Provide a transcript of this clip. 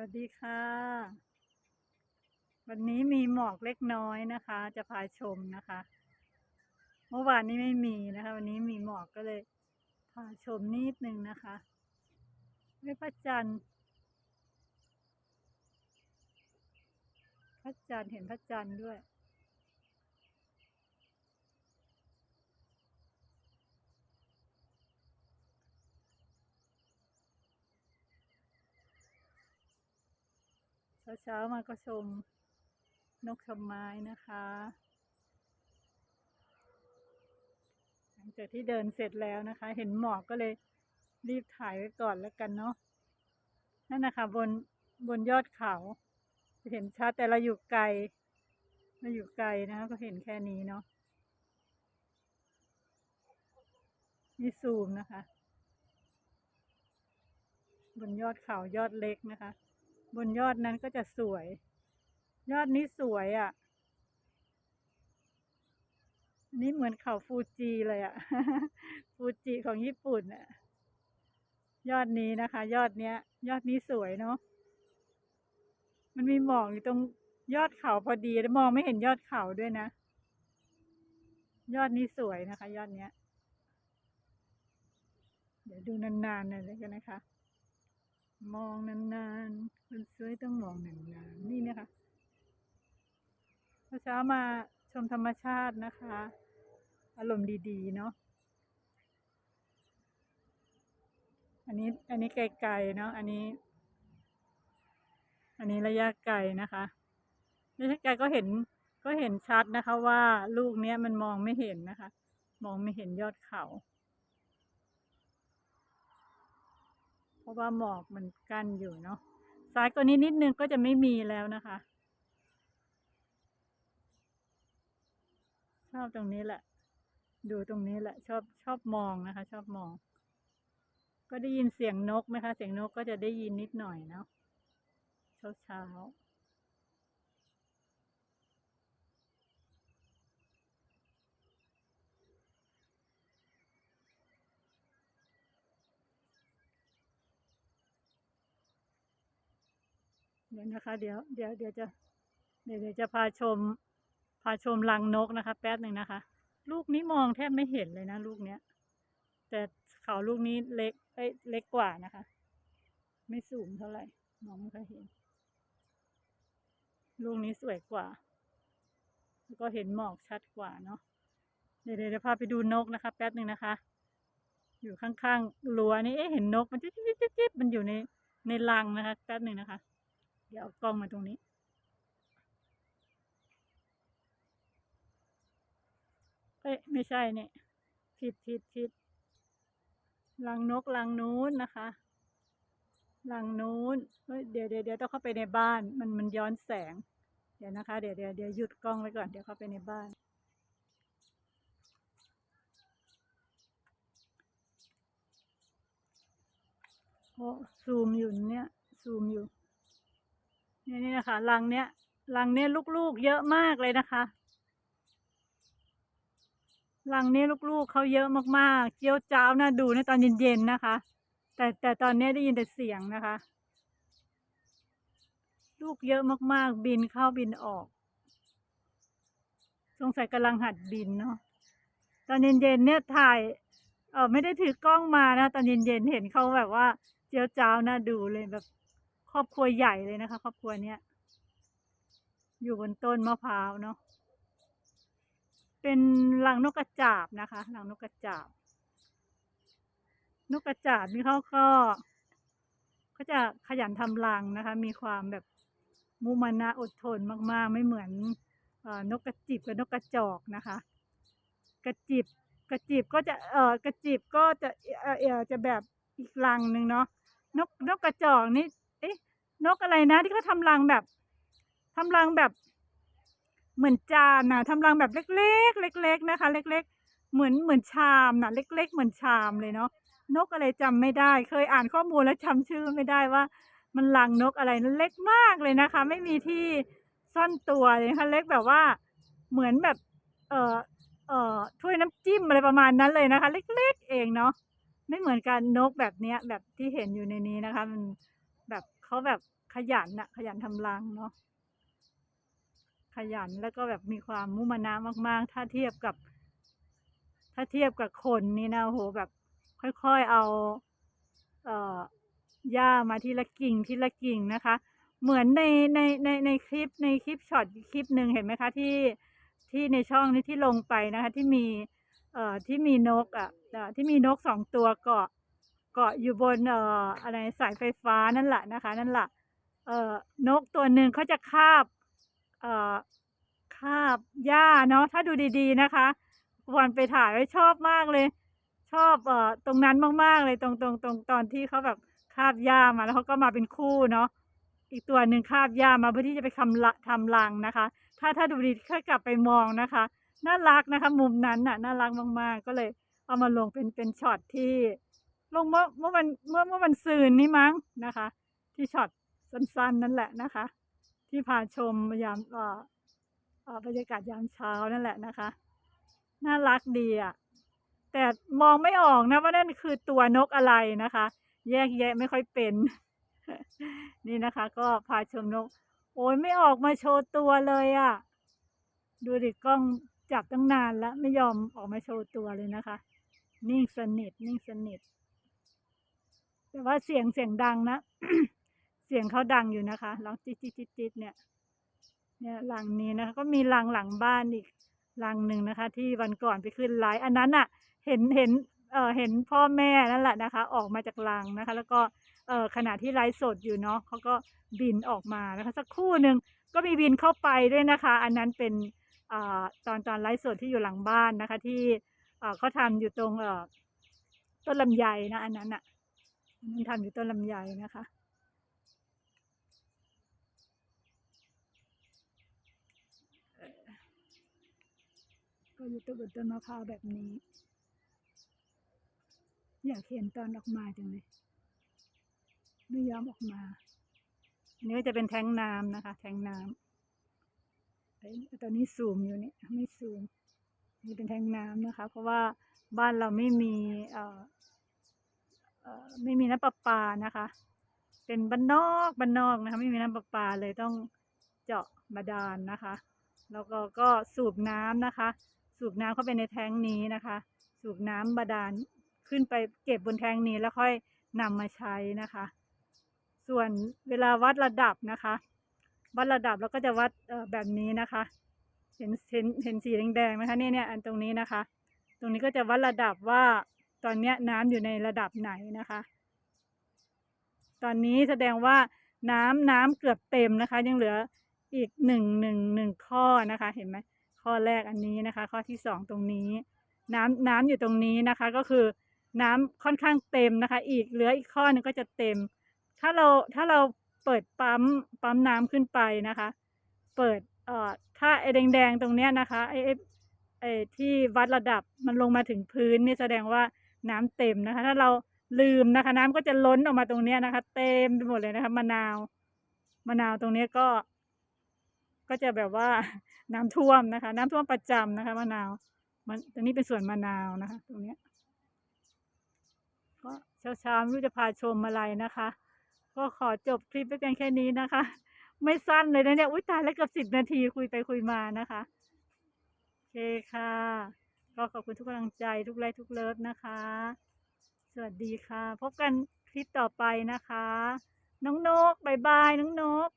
วัสดีค่ะ วันนี้มีหมอกเล็กน้อยนะคะ จะพาชมนะคะ เมื่อวานนี้ไม่มีนะคะ วันนี้มีหมอกก็เลยพาชมนิดนึงนะคะไม่พระจันทร์พระจันทร์เห็นพระจันทร์ด้วย เช้าเช้ามาก็ชมนกชมไม้นะคะ หลังจากที่เดินเสร็จแล้วนะคะ เห็นหมอกก็เลยรีบถ่ายไว้ก่อนแล้วกันเนาะนั่นนะคะบนบนยอดเขาจะเห็นชัดแต่เราอยู่ไกลเราอยู่ไกลนะคะก็เห็นแค่นี้เนาะนี่ซูมนะคะ บนยอดเขายอดเล็กนะคะ บนยอดนั้นก็จะสวย ยอดนี้สวยอะ่ะ นี่เหมือนเขาฟูจิเลยอะ่ะ ฟูจิของญี่ปุ่นอะ่ะ ยอดนี้นะคะ ยอดเนี้ย ยอดนี้สวยเนาะ มันมีหมอกอยู่ตรงยอดเขาพอดีแล้วมองไม่เห็นยอดเขาด้วยนะ ยอดนี้สวยนะคะ ยอดเนี้ย เดี๋ยวดูนานๆหน่อยเลยกันนะคะ มองนานๆคนสวยต้องมองนานๆนี่นะคะเช้ามาชมธรรมชาตินะคะ อารมณ์ดีๆ เนาะอันนี้อันนี้ไกลๆเนาะอันนี้ อันนี้ระยะไกลนะคะระยะไกลก็เห็นก็เห็นชัดนะคะว่าลูกเนี้ยมันมองไม่เห็นนะคะ มองไม่เห็นยอดเขา เพราะว่าหมอกมันกั้นอยู่เนาะซ้ายกว่านี้นิดนึงก็จะไม่มีแล้วนะคะชอบตรงนี้แหละ ดูตรงนี้แหละ ชอบชอบมองนะคะ ชอบมอง ก็ได้ยินเสียงนกไหมคะ เสียงนกก็จะได้ยินนิดหน่อยเนาะเช้าเช้า เดี๋ยวนะคะ เดี๋ยวเดี๋ยวเดี๋ยวจะเดี๋ยวเดี๋ยวจะพาชม พาชมรังนกนะคะ แป๊บหนึ่งนะคะ ลูกนี้มองแทบไม่เห็นเลยนะลูกเนี้ย แต่เขาลูกนี้เล็กเอ้ยเล็กกว่านะคะ ไม่สูงเท่าไหร่มองไม่ค่อยเห็น ลูกนี้สวยกว่า แล้วก็เห็นหมอกชัดกว่าเนาะเดี๋ยวเดี๋ยวจะพาไปดูนกนะคะ แป๊บหนึ่งนะคะ อยู่ข้างๆรั้วนี่เอ๊ะเห็นนกมันจิ๊บจิ๊บจิ๊บจิ๊บมันอยู่ในในรังนะคะ แป๊บหนึ่งนะคะ ดี๋ยวเอากล้องมาตรงนี้ เอ้ยไม่ใช่เนี่ยผิดผิดผิดรังนกรังนู้นนะคะรังนู้นเดี๋ยวเดี๋ยวเดี๋ยวต้องเข้าไปในบ้าน มันมันย้อนแสง เดี๋ยวนะคะ เดี๋ยวเดี๋ยวเดี๋ยวหยุดกล้องไว้ก่อน เดี๋ยวเข้าไปในบ้านโอ้ซูมอยู่เนี่ย ซูมอยู่ นี่นี่นะคะรังเนี้ยรังเนี้ยลูกๆเยอะมากเลยนะคะรังนี้ลูกๆเขาเยอะมากๆเจียวจ้าวนะดูในะตอนเย็นๆนะคะ แต่แต่ตอนนี้ได้ยินแต่เสียงนะคะ ลูกเยอะมากๆบินเข้าบินออก สงสัยกำลังหัดบินเนาะตอนเย็นๆเนี่ยถ่ายเออไม่ได้ถือกล้องมานะ ตอนเย็นๆเห็นเขาแบบว่า เจียวจ้าวน่าดูเลยแบบ ครอบครัวใหญ่เลยนะคะ ครอบครัวเนี้ยอยู่บนต้นมะพร้าวเนาะเป็นรังนกกระจาบนะคะรังนกกระจาบ นกกระจาบนี่เขาก็เขาจะขยันทำรังนะคะ มีความแบบมุมานะอดทนมาก ๆ ไม่เหมือนอนกกระจิบกับนกกระจอกนะคะ กระจิบกระจิบก็จะเออกระจิบก็จะเออจะแบบอีกรังหนึ่งเนาะนกนกกระจอกนี่ นกอะไรนะ ที่เขาทำรังแบบทำรังแบบเหมือนจานนะทำรังแบบเล็กๆเล็ก ๆ นะคะ เล็ก ๆ เหมือนเหมือนชามนะเล็ก ๆ เหมือนชามเลยเนาะนกอะไรจำไม่ได้ เคยอ่านข้อมูลแล้วจำชื่อไม่ได้ว่า มันรังนกอะไรเล็กมากเลยนะคะ ไม่มีที่ซ่อนตัวเลยนะคะเล็กแบบว่าเหมือนแบบ เอ่อเอ่อถ้วยน้ำจิ้มอะไรประมาณนั้นเลยนะคะ เล็ก ๆ เองเนาะไม่เหมือนกันนกแบบเนี้ยแบบที่เห็นอยู่ในนี้นะคะ มัน เขาแบบขยันนะขยันทำรังเนาะขยันแล้วก็แบบมีความมุมานะมาก ๆ ถ้าเทียบกับ ถ้าเทียบกับคนนี่นะโหแบบ ค่อย ๆ เอา เอ่อหญ้ามาทีละกิ่งทีละกิ่งนะคะ เหมือนในในในในคลิปในคลิปช็อตคลิปหนึ่งเห็นไหมคะที่ที่ในช่องนี้ที่ลงไปนะคะ ที่มี เอ่อที่มีนกอะที่มีนกสองตัวเกาะ เกาะอยู่บนเอ่ออะไรสายไฟฟ้านั่นแหละนะคะ นั่นแหละเอ่อนกตัวหนึ่งเขาจะคาบเอ่อคาบหญ้าเนาะถ้าดูดีๆนะคะวันไปถ่ายไว้ชอบมากเลย ชอบเอ่อตรงนั้นมากๆเลยตรงตรงตรงตอนที่เขาแบบคาบหญ้ามาแล้วเขาก็มาเป็นคู่เนาะอีกตัวหนึ่งคาบหญ้ามาเพื่อที่จะไปทำละทำรังนะคะ ถ้าถ้าดูดีค่อยกลับไปมองนะคะ น่ารักนะคะ มุมนั้นน่ะน่ารักมากๆ ก็เลยเอามาลงเป็นเป็นช็อตที่ ลงเมื่อเมื่อวันเมื่อเมื่อวันซืนนี้มั้งนะคะ ที่ช็อตสั้นๆนั่นแหละนะคะ ที่พาชมยามเอ่อบรรยากาศยามเช้านั่นแหละนะคะ น่ารักดีอะแต่มองไม่ออกนะว่านั่นคือตัวนกอะไรนะคะ แยกแยะไม่ค่อยเป็น นี่นะคะ ก็พาชมนก โอ้ยไม่ออกมาโชว์ตัวเลยอะ ดูดิกล้องจับตั้งนานแล้ว ไม่ยอมออกมาโชว์ตัวเลยนะคะ นิ่งสนิทนิ่งสนิท แต่ว่าเสียงเสียงดังนะ เสียงเขาดังอยู่นะคะร้องจิ๊ดจิ๊ดจิ๊ดจิ๊ดเนี่ย เนี่ยหลังนี้นะคะ ก็มีหลังหลังบ้านอีกหลังหนึ่งนะคะ ที่วันก่อนไปขึ้นไลฟ์อันนั้นอะ เห็นเห็นเออเห็นพ่อแม่นั่นแหละนะคะ ออกมาจากรังนะคะ แล้วก็เออขณะที่ไลฟ์สดอยู่เนาะเขาก็บินออกมานะคะ สักครู่หนึ่งก็มีบินเข้าไปด้วยนะคะ อันนั้นเป็นอ่าตอนตอนไลฟ์สดที่อยู่หลังบ้านนะคะ ที่เอ่อเขาทำอยู่ตรงเออต้นลำไยนะอันนั้นอะ มันทำอยู่ต้นลำไยนะคะ ก็อยู่ต้นบนต้นมะพร้าวแบบนี้ อยากเห็นตอนออกมาจังเลย ไม่ยอมออกมา อันนี้ก็จะเป็นแทงน้ำนะคะ แทงน้ำตอนนี้ซูมอยู่เนี่ยไม่ซูมนี่เป็นแทงน้ำนะคะ เพราะว่าบ้านเราไม่มีอ่อเอ่อ ไม่มีน้ำประปานะคะ เป็นบ้านนอกบ้านนอกนะคะ ไม่มีน้ำประปาเลยต้องเจาะบาดาลนะคะ แล้วก็ก็สูบน้ำนะคะ สูบน้ำเข้าไปในแท้งนี้นะคะ สูบน้ำบาดาลขึ้นไปเก็บบนแท้งนี้แล้วค่อยนำมาใช้นะคะ ส่วนเวลาวัดระดับนะคะ วัดระดับเราก็จะวัดแบบนี้นะคะ เห็นเห็นเห็นสีแดงๆไหมคะเนี่ยเนี่ยอันตรงนี้นะคะ ตรงนี้ก็จะวัดระดับว่า ตอนนี้น้ำอยู่ในระดับไหนนะคะ ตอนนี้แสดงว่าน้ำน้ำเกือบเต็มนะคะ ยังเหลืออีกหนึ่งหนึ่งหนึ่งข้อนะคะ เห็นไหมข้อแรกอันนี้นะคะ ข้อที่สองตรงนี้ น้ำน้ำอยู่ตรงนี้นะคะ ก็คือน้ำค่อนข้างเต็มนะคะ อีกเหลืออีกข้อหนึงก็จะเต็ม ถ้าเราถ้าเราเปิดปั๊มปั๊มน้ำขึ้นไปนะคะ เปิดเอ่อถ้าไอ้แดงๆตรงเนี้ยนะคะไอไอ้ไอ้ที่วัดระดับมันลงมาถึงพื้นนี่แสดงว่า น้ำเต็มนะคะ ถ้าเราลืมนะคะ น้ำก็จะล้นออกมาตรงเนี้ยนะคะ เต็มไปหมดเลยนะคะมะนาวมะนาวตรงเนี้ยก็ ก็จะแบบว่าน้ำท่วมนะคะ น้ำท่วมประจำนะคะมะนาวมันตรงนี้เป็นสวนมะนาวนะคะ ตรงเนี้ยก็เช้าๆไม่รู้จะพาชมอะไรนะคะ ก็ขอจบคลิปไปเพียงแค่นี้นะคะ ไม่สั้นเลยนะเนี่ยอุ้ยตายแล้วเกือบสิบนาทีคุยไปคุยมานะคะ โอเคค่ะ ก็ขอบคุณทุกกำลังใจทุกไลค์ทุกเลิฟนะคะ สวัสดีค่ะ พบกันคลิปต่อไปนะคะ น้องนกบายบายน้องนก